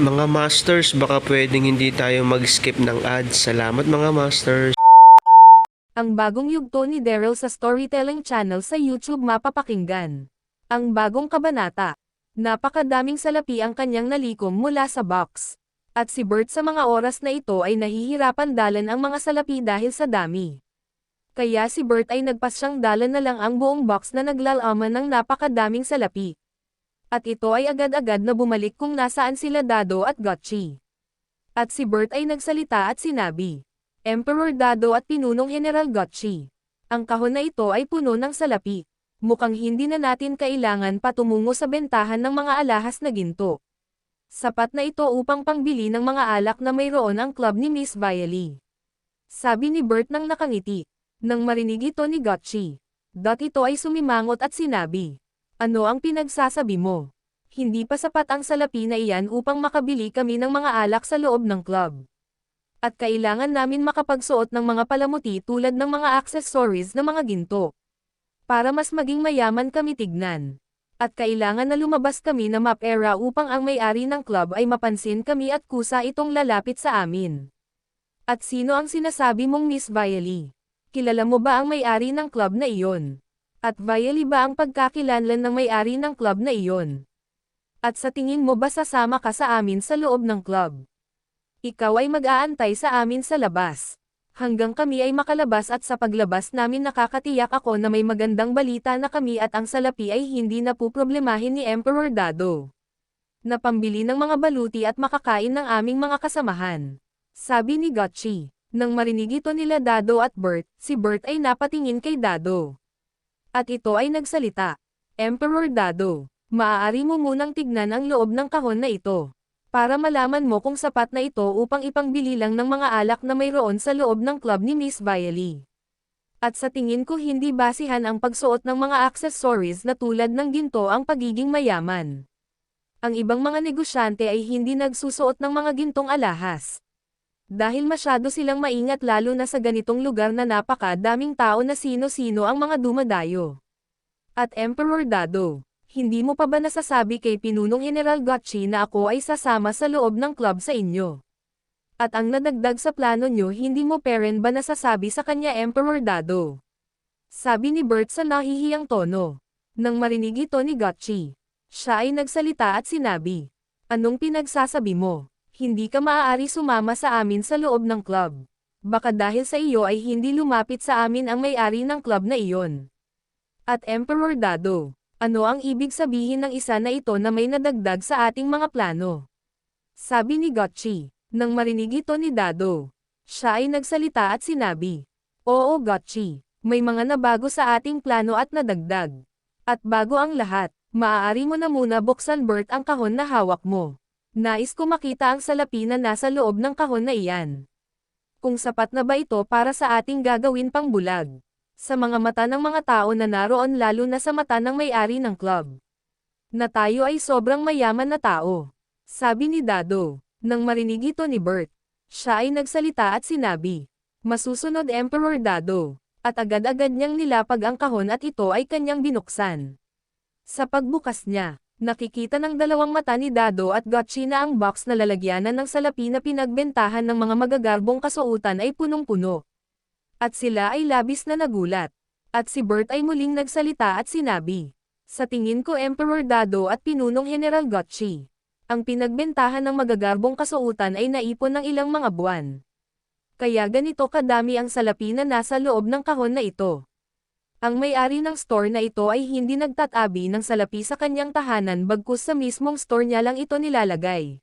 Mga Masters, baka pwedeng hindi tayo mag-skip ng ads. Salamat mga Masters. Ang bagong yugto ni Daryl sa Storytelling Channel sa YouTube mapapakinggan. Ang bagong kabanata. Napakadaming salapi ang kanyang nalikom mula sa box. At si Bert sa mga oras na ito ay nahihirapan dalan ang mga salapi dahil sa dami. Kaya si Bert ay nagpasyang dalan na lang ang buong box na naglalaman ng napakadaming salapi. At ito ay agad-agad na bumalik kung nasaan sila Dado at Gotchi. At si Bert ay nagsalita at sinabi, Emperor Dado at Pinunong General Gotchi. Ang kahon na ito ay puno ng salapi. Mukhang hindi na natin kailangan patungo sa bentahan ng mga alahas na ginto. Sapat na ito upang pangbili ng mga alak na mayroon ang club ni Miss Viley. Sabi ni Bert nang nakangiti. Nang marinig ito ni Gotchi. Dot ito ay sumimangot at sinabi. Ano ang pinagsasabi mo? Hindi pa sapat ang salapi na iyan upang makabili kami ng mga alak sa loob ng club at kailangan namin makapagsuot ng mga palamuti tulad ng mga accessories na mga ginto. Para mas maging mayaman kami tignan. At kailangan na lumabas kami na map era upang ang may-ari ng club ay mapansin kami at kusa itong lalapit sa amin. At sino ang sinasabi mong Miss Viley? Kilala mo ba ang may-ari ng club na iyon? At Viley ba ang pagkakilanlan ng may-ari ng club na iyon? At sa tingin mo ba sasama ka sa amin sa loob ng club? Ikaw ay mag-aantay sa amin sa labas. Hanggang kami ay makalabas at sa paglabas namin nakakatiyak ako na may magandang balita na kami at ang salapi ay hindi na puproblemahin ni Emperor Dado. Na pambili ng mga baluti at makakain ng aming mga kasamahan. Sabi ni Gotchi. Nang marinig ito nila Dado at Bert, si Bert ay napatingin kay Dado. At ito ay nagsalita. Emperor Dado, maaari mo munang tignan ang loob ng kahon na ito para malaman mo kung sapat na ito upang ipangbili lang ng mga alak na mayroon sa loob ng club ni Miss Viley. At sa tingin ko hindi basihan ang pagsuot ng mga accessories na tulad ng ginto ang pagiging mayaman. Ang ibang mga negosyante ay hindi nagsusuot ng mga gintong alahas. Dahil masyado silang maingat lalo na sa ganitong lugar na napakadaming tao na sino-sino ang mga dumadayo. At Emperor Dado hindi mo pa ba nasasabi kay Pinunong General Gotchi na ako ay sasama sa loob ng club sa inyo? At ang nadagdag sa plano nyo hindi mo peren ba nasasabi sa kanya Emperor Dado? Sabi ni Bert sa nahihiyang tono. Nang marinig ito ni Gotchi, siya ay nagsalita at sinabi, Anong pinagsasabi mo? Hindi ka maaari sumama sa amin sa loob ng club. Baka dahil sa iyo ay hindi lumapit sa amin ang may-ari ng club na iyon. At Emperor Dado, ano ang ibig sabihin ng isa na ito na may nadagdag sa ating mga plano? Sabi ni Gotchi, nang marinig ito ni Dado. Siya ay nagsalita at sinabi, Oo Gotchi, may mga nabago sa ating plano at nadagdag. At bago ang lahat, maaari mo na muna buksan Bert ang kahon na hawak mo. Nais ko makita ang salapi na nasa loob ng kahon na iyan. Kung sapat na ba ito para sa ating gagawin pang bulag? sa mga mata ng mga tao na naroon lalo na sa mata ng may-ari ng club. Na tayo ay sobrang mayaman na tao. Sabi ni Dado, nang marinig ito ni Bert. Siya ay nagsalita at sinabi, Masusunod Emperor Dado, at agad-agad niyang nilapag ang kahon at ito ay kanyang binuksan. Sa pagbukas niya, nakikita ng dalawang mata ni Dado at Gotchi na ang box na lalagyanan ng salapi na pinagbentahan ng mga magagarbong kasuotan ay punong-puno. At sila ay labis na nagulat. At si Bert ay muling nagsalita at sinabi, Sa tingin ko Emperor Dado at Pinunong General Gotchi. Ang pinagbentahan ng magagarbong kasuotan ay naipon ng ilang mga buwan. Kaya ganito kadami ang salapi na nasa loob ng kahon na ito. Ang may-ari ng store na ito ay hindi nagtatabi ng salapi sa kanyang tahanan bagkus sa mismong store niya lang ito nilalagay.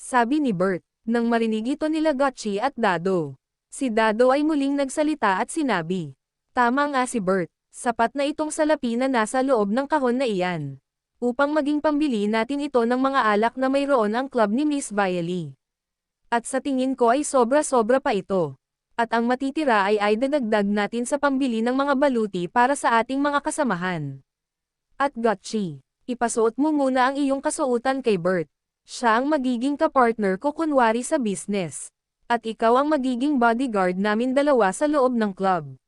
Sabi ni Bert, nang marinig ito nila Gotchi at Dado. Si Dado ay muling nagsalita at sinabi, Tama nga si Bert, sapat na itong salapi na nasa loob ng kahon na iyan. Upang maging pambili natin ito ng mga alak na mayroon ang club ni Miss Viley. At sa tingin ko ay sobra-sobra pa ito. At ang matitira ay ay dadagdag natin sa pambili ng mga baluti para sa ating mga kasamahan. At Gotchi, ipasuot mo muna ang iyong kasuotan kay Bert. Siya ang magiging kapartner ko kunwari sa business. At ikaw ang magiging bodyguard namin dalawa sa loob ng club.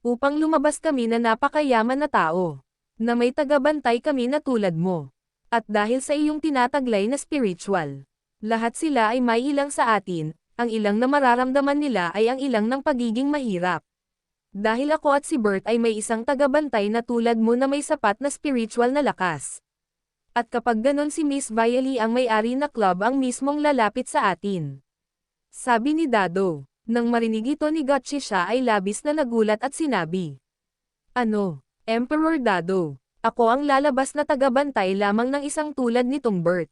Upang lumabas kami na napakayaman na tao. Na may tagabantay kami na tulad mo. At dahil sa iyong tinataglay na spiritual. Lahat sila ay may ilang sa atin, ang ilang na mararamdaman nila ay ang ilang ng pagiging mahirap. Dahil ako at si Bert ay may isang tagabantay na tulad mo na may sapat na spiritual na lakas. At kapag ganon si Miss Viley ang may-ari na club ang mismong lalapit sa atin. Sabi ni Dado, nang marinig ito ni Gotchi siya ay labis na nagulat at sinabi. Ano, Emperor Dado, ako ang lalabas na tagabantay lamang ng isang tulad nitong Bert.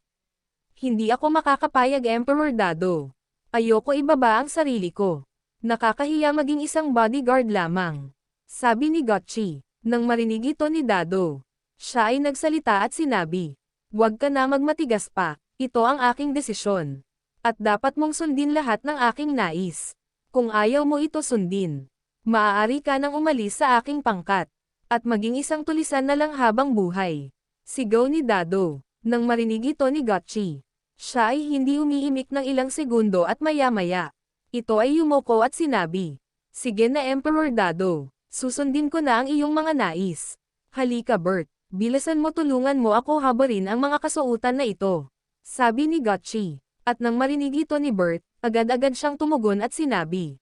Hindi ako makakapayag Emperor Dado. Ayoko ibaba ang sarili ko. Nakakahiya maging isang bodyguard lamang. Sabi ni Gotchi, nang marinig ito ni Dado. Siya ay nagsalita at sinabi, Huwag ka na magmatigas pa, ito ang aking desisyon. At dapat mong sundin lahat ng aking nais. Kung ayaw mo ito sundin, maaari ka nang umalis sa aking pangkat. At maging isang tulisan na lang habang buhay. Sigaw ni Dado, nang marinig ito ni Gotchi. Siya ay hindi umiimik ng ilang segundo at maya-maya. Ito ay yumoko at sinabi, Sige na Emperor Dado, susundin ko na ang iyong mga nais. Halika Bert, bilasan mo tulungan mo ako habarin ang mga kasuotan na ito. Sabi ni Gotchi. At nang marinig ito ni Bert, agad-agad siyang tumugon at sinabi.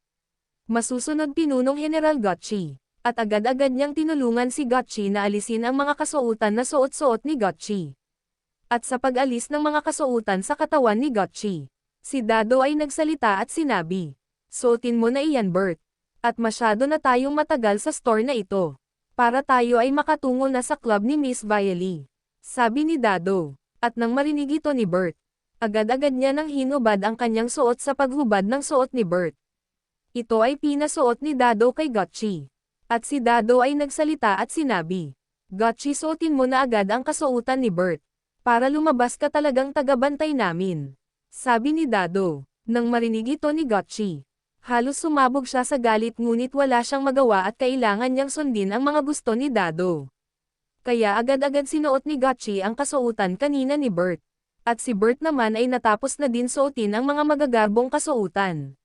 Masusunod pinunong General Gotchi. At agad-agad niyang tinulungan si Gotchi na alisin ang mga kasuotan na suot-suot ni Gotchi. At sa pag-alis ng mga kasuotan sa katawan ni Gotchi, si Dado ay nagsalita at sinabi, Suotin mo na iyan Bert. At masyado na tayong matagal sa store na ito. Para tayo ay makatungo na sa club ni Miss Viley. Sabi ni Dado. At nang marinig ito ni Bert, agad-agad niya nang hinubad ang kanyang suot sa paghubad ng suot ni Bert. Ito ay pinasuot ni Dado kay Gotchi. At si Dado ay nagsalita at sinabi, Gotchi suotin mo na agad ang kasuotan ni Bert. Para lumabas ka talagang tagabantay namin. Sabi ni Dado, nang marinig ito ni Gotchi. Halos sumabog siya sa galit ngunit wala siyang magawa at kailangan niyang sundin ang mga gusto ni Dado. Kaya agad-agad sinuot ni Gotchi ang kasuotan kanina ni Bert. At si Bert naman ay natapos na din suotin ang mga magagarbong kasuotan.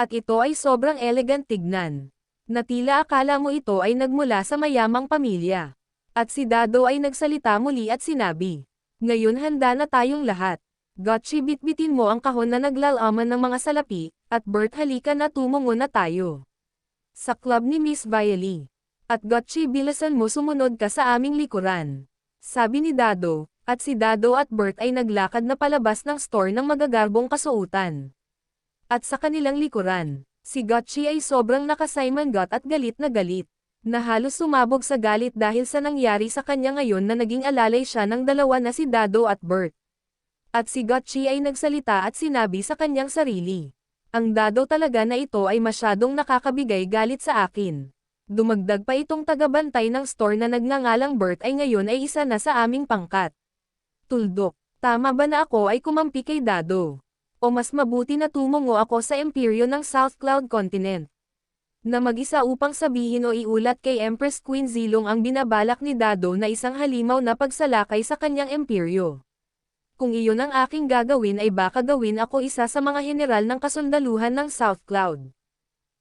At ito ay sobrang elegant tignan. Na tila akala mo ito ay nagmula sa mayamang pamilya. At si Dado ay nagsalita muli at sinabi, Ngayon handa na tayong lahat. Gotchi bitbitin mo ang kahon na naglalaman ng mga salapi, at Bert halika na tumungo na tayo. Sa club ni Miss Viley. At Gotchi bilasan mo sumunod ka sa aming likuran. Sabi ni Dado, at si Dado at Bert ay naglakad na palabas ng store ng magagarbong kasuotan. At sa kanilang likuran, si Gotchi ay sobrang nakasaymangot at galit na galit. Na halos sumabog sa galit dahil sa nangyari sa kanya ngayon na naging alalay siya ng dalawa na si Dado at Bert. At si Gotchi ay nagsalita at sinabi sa kanyang sarili. Ang Dado talaga na ito ay masyadong nakakabigay galit sa akin. Dumagdag pa itong tagabantay ng store na nagngangalang Bert ay ngayon ay isa na sa aming pangkat. Tuldok, tama ba na ako ay kumampi kay Dado? O mas mabuti na tumungo ako sa imperyo ng South Cloud Continent? Na mag-isa upang sabihin o iulat kay Empress Queen Zilong ang binabalak ni Dado na isang halimaw na pagsalakay sa kanyang imperyo. Kung iyon ang aking gagawin ay baka gawin ako isa sa mga general ng kasundaluhan ng South Cloud.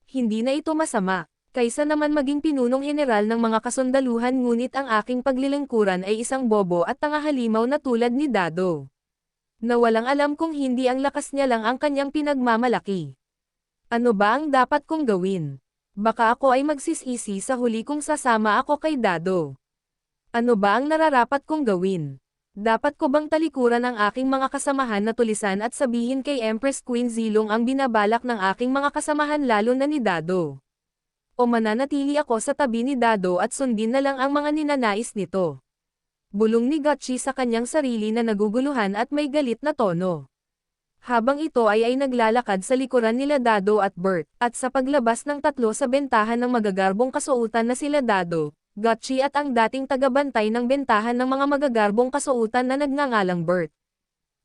Hindi na ito masama kaysa naman maging pinunong general ng mga kasundaluhan ngunit ang aking paglilingkuran ay isang bobo at tanga halimaw na tulad ni Dado. Na walang alam kung hindi ang lakas niya lang ang kanyang pinagmamalaki. Ano ba ang dapat kong gawin? Baka ako ay magsisisi sa huli kung sasama ako kay Dado. Ano ba ang nararapat kong gawin? Dapat ko bang talikuran ang aking mga kasamahan na tulisan at sabihin kay Empress Queen Zilong ang binabalak ng aking mga kasamahan lalo na ni Dado? O mananatili ako sa tabi ni Dado at sundin na lang ang mga ninanais nito? Bulong ni Gotchi sa kanyang sarili na naguguluhan at may galit na tono. Habang ito ay ay naglalakad sa likuran nila Dado at Bert, at sa paglabas ng tatlo sa bentahan ng magagarbong kasuotan na sila Dado, Gotchi at ang dating tagabantay ng bentahan ng mga magagarbong kasuotan na nagngangalang Bert.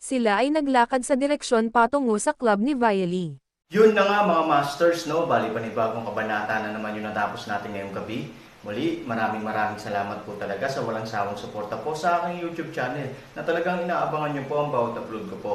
Sila ay naglakad sa direksyon patungo sa club ni Viley. Yun na nga mga masters, no? Bali panibagong kabanata na naman yung natapos natin ngayong gabi. Muli, maraming maraming salamat po talaga sa walang sawang suporta po sa aking YouTube channel na talagang inaabangan nyo po ang bawat upload ko po.